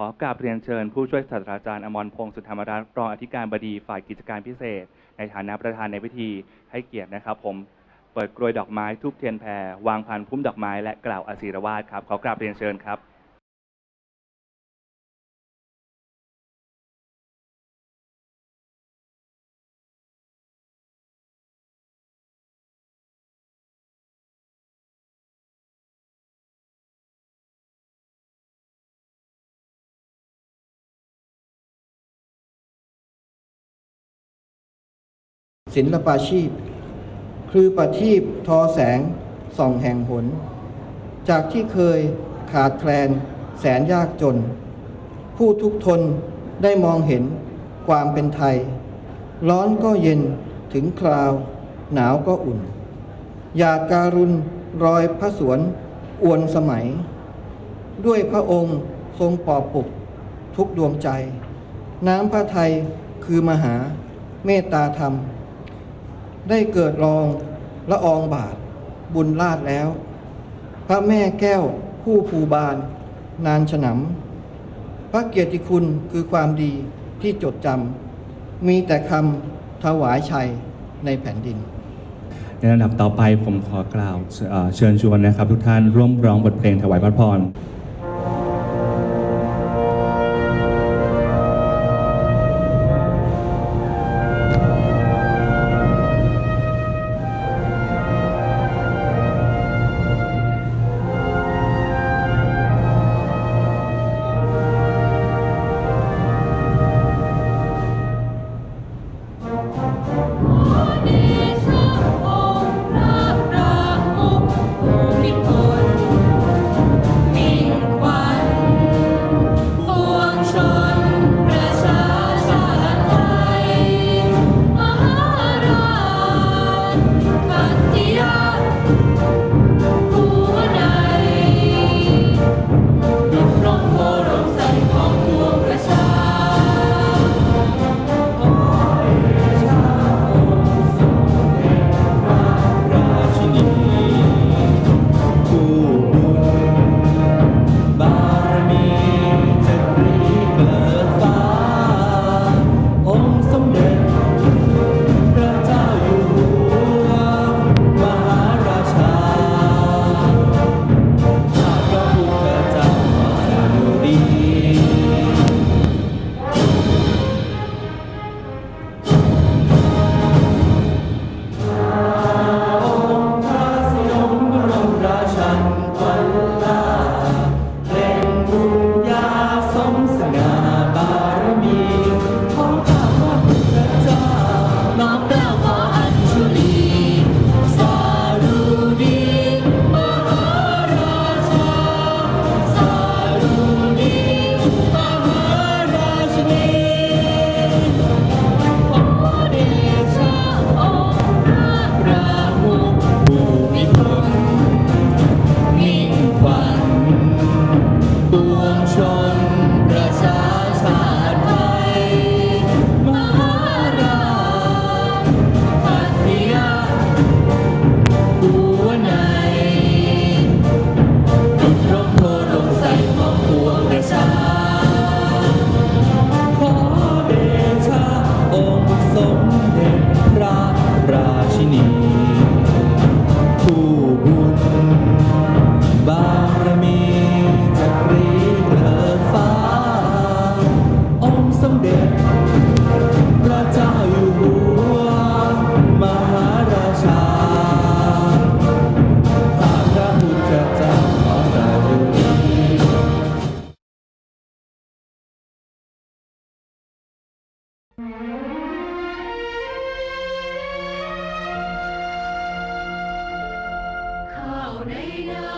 ขอกราบเรียนเชิญ ผู้ช่วยศาสตราจารย์อมรพงศ์สุธรรมรัตน์รองอธิการบดีฝ่ายกิจการพิเศษ ในฐานะประธานในพิธีให้เกียรตินะครับ ผมเปิดกลวยดอกไม้ทูบเทียนแพรวางพันพุ่มดอกไม้และกล่าวอาศีรวาสครับขอกราบเรียนเชิญครับ ศิลปาชีพ คือประทีปทอแสงส่องแห่งหน จากที่เคยขาดแคลนแสนยากจน ผู้ทุกทนได้มองเห็นความเป็นไทย ร้อนก็เย็นถึงคราว หนาวก็อุ่นหยาดการุณรอยพระสวนอวนสมัย ด้วยพระองค์ทรงปอบปุกทุกดวงใจ น้ำพระไทยคือมหาเมตตาธรรม ได้เกิดรองละอองบาท บุญลาดแล้ว พระแม่แก้วผู้ภูบาล นานฉนำพระเกียรติคุณคือความดีที่จดจำมีแต่คำถวายชัยในแผ่นดิน ในลำดับต่อไปผมขอกล่าวเชิญชวนนะครับ ทุกท่านร่วมร้องบทเพลงถวายพระพร know.